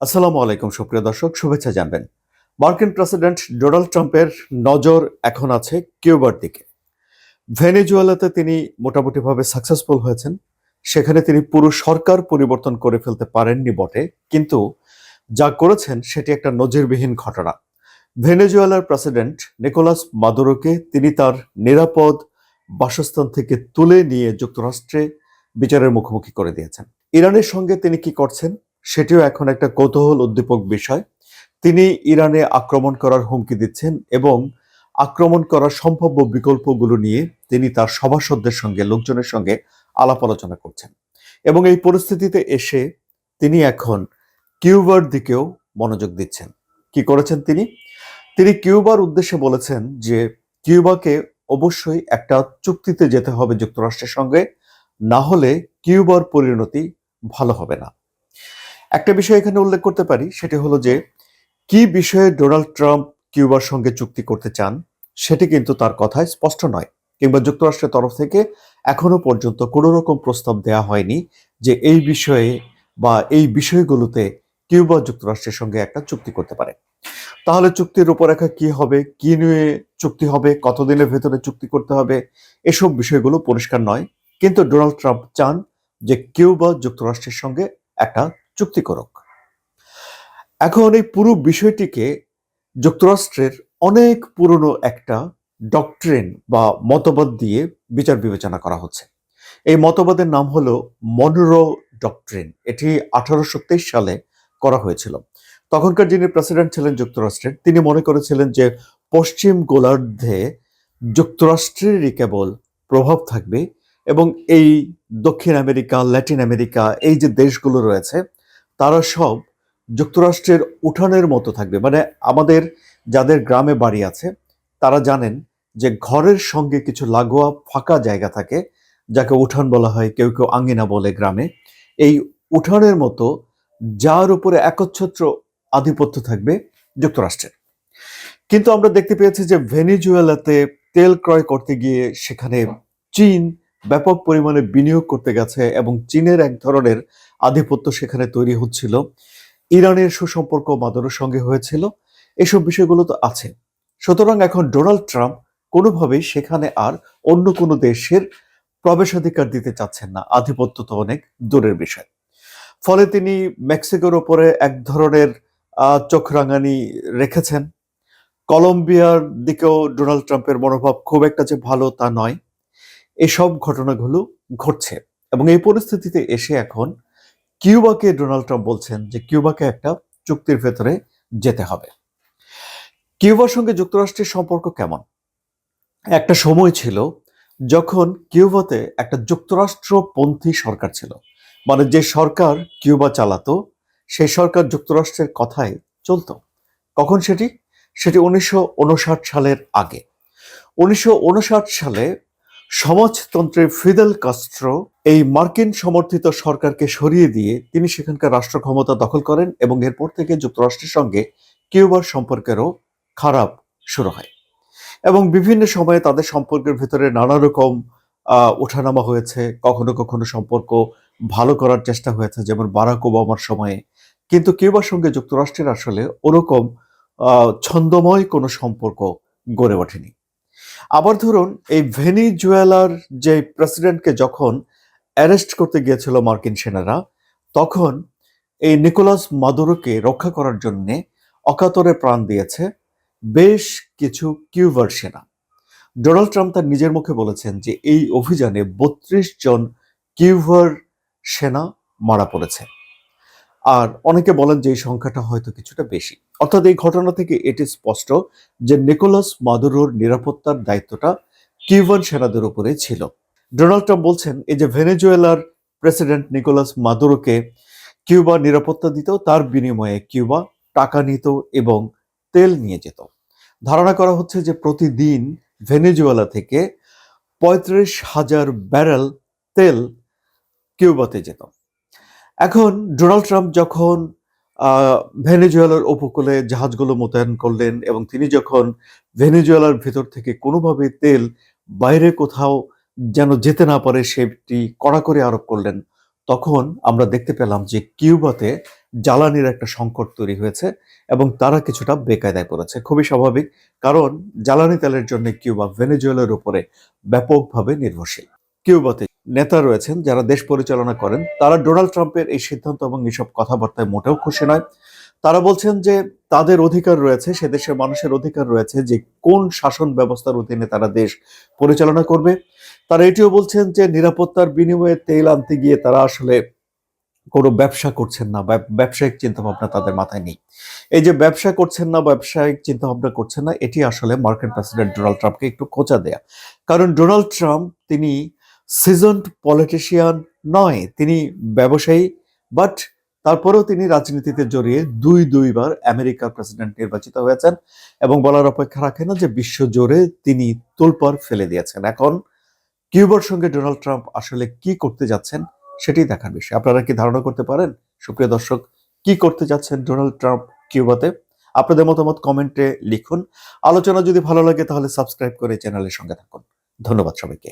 আসসালামু আলাইকুম, সুপ্রিয় দর্শক, শুভেচ্ছা জানবেন। মার্কিন প্রেসিডেন্ট ডোনাল্ড ট্রাম্পের নজর এখন আছে কিউবার দিকে। ভেনেজুয়েলাতে তিনি মোটামুটিভাবে সাকসেসফুল হয়েছেন। সেখানে তিনি পুরো সরকার পরিবর্তন করে ফেলতে পারেননি বটে, কিন্তু যা করেছেন সেটি একটা নজিরবিহীন ঘটনা। ভেনেজুয়েলার প্রেসিডেন্ট নিকোলাস মাদুরোকে তিনি তার নিরাপদ বাসস্থান থেকে তুলে নিয়ে যুক্তরাষ্ট্রে বিচারের মুখোমুখি করে দিয়েছেন। ইরানের সঙ্গে তিনি কি করছেন? সেটিও এখন একটা কৌতূহল উদ্দীপক বিষয়। তিনি ইরানে আক্রমণ করার হুমকি দিচ্ছেন এবং আক্রমণ করার সম্ভাব্য বিকল্পগুলো নিয়ে তিনি তার সভাসদদের সঙ্গে, লোকজনের সঙ্গে আলাপ আলোচনা করছেন এবং এই পরিস্থিতিতে এসে তিনি এখন কিউবার দিকেও মনোযোগ দিচ্ছেন। কি করেছেন তিনি? তিনি কিউবার উদ্দেশ্যে বলেছেন যে কিউবাকে অবশ্যই একটা চুক্তিতে যেতে হবে যুক্তরাষ্ট্রের সঙ্গে, না হলে কিউবার পরিণতি ভালো হবে না। একটা বিষয় এখানে উল্লেখ করতে পারি, সেটি হলো যে, কি বিষয়ে ডোনাল্ড ট্রাম্প কিউবার সঙ্গে চুক্তি করতে চান, সেটি কিন্তু তার কথায় স্পষ্ট নয়। কিংবা যুক্তরাষ্ট্রের তরফ থেকে এখনও পর্যন্ত কোনো রকম প্রস্তাব দেওয়া হয়নি যে এই বিষয়ে বা এই বিষয়গুলোতে কিউবা যুক্তরাষ্ট্রের সঙ্গে একটা চুক্তি করতে পারে। তাহলে চুক্তির রূপরেখা কি হবে? কি নিয়ে চুক্তি হবে? কতদিনের ভেতরে চুক্তি করতে হবে? এসব বিষয়গুলো পরিষ্কার নয়। কিন্তু ডোনাল্ড ট্রাম্প চান যে কিউবা যুক্তরাষ্ট্রের সঙ্গে একটা চুক্তি করুক। এখন এই পুরো বিষয়টিকে যুক্তরাষ্ট্রের অনেক পুরনো একটা ডক্ট্রিন বা মতবাদ দিয়ে বিচার বিবেচনা করা হচ্ছে। এই মতবাদের নাম হলো মনরো ডক্ট্রিন এটি আঠারোশো তেইশ সালে করা হয়েছিল। তখনকার যিনি প্রেসিডেন্ট ছিলেন যুক্তরাষ্ট্রের, তিনি মনে করেছিলেন যে পশ্চিম গোলার্ধে যুক্তরাষ্ট্রেরই কেবল প্রভাব থাকবে এবং এই দক্ষিণ আমেরিকা, ল্যাটিন আমেরিকা, এই যে দেশগুলো রয়েছে তারা সব যুক্তরাষ্ট্রের উঠানের মতো থাকবে। মানে আমাদের যাদের গ্রামে বাড়ি আছে, তারা জানেন যে ঘরের সঙ্গে কিছু লাগোয়া ফাঁকা জায়গা থাকে, যাকে উঠান বলা হয়, কেউ কেউ আঙ্গিনা বলে গ্রামে। এই উঠানের মতো যার উপরে একচ্ছত্র আধিপত্য থাকবে যুক্তরাষ্ট্রের। কিন্তু আমরা দেখতে পেয়েছি যে ভেনিজুয়েলাতে তেল ক্রয় করতে গিয়ে সেখানে চীন ব্যাপক পরিমাণে বিনিয়োগ করতে গেছে এবং চীনের এক ধরনের আধিপত্য সেখানে তৈরি হচ্ছিল। ইরানের সুসম্পর্ক মাদুরোর সঙ্গে হয়েছিল। এসব বিষয়গুলো তো আছে। সুতরাং এখন ডোনাল্ড ট্রাম্প কোনোভাবেই সেখানে আর অন্য কোনো দেশের প্রবেশাধিকার দিতে চাচ্ছেন না। আধিপত্য তো অনেক দূরের বিষয়। ফলে তিনি মেক্সিকোর ওপরে এক ধরনের চোখ রাঙানি রেখেছেন। কলম্বিয়ার দিকেও ডোনাল্ড ট্রাম্পের মনোভাব খুব একটা যে ভালো তা নয়। এসব ঘটনাগুলো ঘটছে। এবং এই পরিস্থিতিতে এসে এখন কিউবাকে ডোনাল্ড ট্রাম্প বলছেন যে কিউবাকে একটা চুক্তির ভেতরে যেতে হবে। কিউবার সঙ্গে যুক্তরাষ্ট্রের সম্পর্ক কেমন? একটা সময় ছিল যখন কিউবাতে একটা যুক্তরাষ্ট্রপন্থী সরকার ছিল। মানে যে সরকার কিউবা চালাতো, সেই সরকার যুক্তরাষ্ট্রের কথায় চলতো। কখন সেটি? সেটি উনিশশো উনষাট সালের আগে। উনিশশো উনষাট সালে সমাজতন্ত্রের ফিদেল কাস্ট্রো এই মার্কিন সমর্থিত সরকারকে সরিয়ে দিয়ে তিনি সেখানকার রাষ্ট্র ক্ষমতা দখল করেন এবং এরপর থেকে যুক্তরাষ্ট্রের সঙ্গে কিউবার সম্পর্কেরও খারাপ শুরু হয়। এবং বিভিন্ন সময়ে তাদের সম্পর্কের ভিতরে নানা রকম ওঠানামা হয়েছে, কখনো কখনো সম্পর্ক ভালো করার চেষ্টা হয়েছে, যেমন বারাক ওবামার সময়ে। কিন্তু কিউবার সঙ্গে যুক্তরাষ্ট্রের আসলে ওরকম ছন্দময় কোনো সম্পর্ক গড়ে ওঠেনি। আবার ধরুন, এই ভেনিজুয়েলার যে প্রেসিডেন্টকে যখন অ্যারেস্ট করতে গিয়েছিল মার্কিন সেনারা, তখন এই নিকোলাস মাদুরোকে রক্ষা করার জন্য অকাতরে প্রাণ দিয়েছে বেশ কিছু কিউবার সেনা। ডোনাল্ড ট্রাম্প তার নিজের মুখে বলেছেন যে এই অভিযানে বত্রিশ জন কিউভার সেনা মারা পড়েছে। আর অনেকে বলেন যে এই সংখ্যাটা হয়তো কিছুটা বেশি। অর্থাৎ এই ঘটনা থেকে এটি স্পষ্ট যে নিকোলাস মাদুরোর নিরাপত্তার দায়িত্বটা কিউবান সেনাদের উপরে ছিল। ডোনাল্ড ট্রাম্প বলছেন, এই যে ভেনেজুয়েলার প্রেসিডেন্ট নিকোলাস মাদুরোকে কিউবা নিরাপত্তা দিত, তার বিনিময়ে কিউবা টাকা নিত এবং তেল নিয়ে যেত। ধারণা করা হচ্ছে যে প্রতিদিন ভেনেজুয়েলা থেকে পঁয়ত্রিশ হাজার ব্যারেল তেল কিউবাতে যেত। এখন ডোনাল্ড ট্রাম্প যখন ভেনেজুয়েলার উপকূলে জাহাজগুলো মোতায়েন করলেন এবং তিনি যখন ভেনেজুয়েলার ভেতর থেকে কোনোভাবে তেল বাইরে কোথাও যেন যেতে না পারে সেটি কড়া করে আরোপ করলেন, তখন আমরা দেখতে পেলাম যে কিউবাতে জ্বালানির একটা সংকট তৈরি হয়েছে এবং তারা কিছুটা বেকায়দায় পড়েছে। খুবই স্বাভাবিক, কারণ জ্বালানি তেলের জন্য কিউবা ভেনেজুয়েলার উপরে ব্যাপকভাবে নির্ভরশীল। কিউবাতে নেতা রয়েছেন, যারা দেশ পরিচালনা করেন, তারা ডোনাল্ড ট্রাম্পের এই সিদ্ধান্ত এবং এইসব কথাবার্তায় মোটেও খুশি নয়। তারা বলছেন যে তাদের অধিকার রয়েছে, সে দেশের মানুষের অধিকার রয়েছে যে কোন শাসন ব্যবস্থার অধীনে তারা দেশ পরিচালনা করবে। তারা এটিও বলছেন যে নিরাপত্তার বিনিময়ে তেল আনতে গিয়ে তারা আসলে কোনো ব্যবসা করছেন না, ব্যব- ব্যবসায়িক চিন্তাভাবনা তাদের মাথায় নেই। এই যে ব্যবসা করছেন না, ব্যবসায়িক চিন্তাভাবনা করছেন না, এটি আসলে মার্কিন প্রেসিডেন্ট ডোনাল্ড ট্রাম্পকে একটু খোঁচা দেয়া। কারণ ডোনাল্ড ট্রাম্প, তিনি সিজনড পলিটিশিয়ান নয়। তিনি ব্যবসায়ী বাট তারপরেও তিনি রাজনীতিতে জড়িয়ে দুই দুইবার আমেরিকার প্রেসিডেন্ট নির্বাচিত হয়েছেন এবং বলার অপেক্ষা রাখে না যে বিশ্ব জোরে তিনি তোলপাড় ফেলে দিয়েছেন। এখন কিউবার সঙ্গে ডোনাল্ড ট্রাম্প আসলে কি করতে যাচ্ছেন সেটি দেখার বিষয়। আপনারা কি ধারণা করতে পারেন? সুপ্রিয় দর্শক, কি করতে যাচ্ছেন ডোনাল্ড ট্রাম্প কিউবাতে? আপনাদের মতামত কমেন্টে লিখুন। আলোচনা যদি ভালো লাগে তাহলে সাবস্ক্রাইব করে চ্যানেলের সঙ্গে থাকুন। ধন্যবাদ সবাইকে।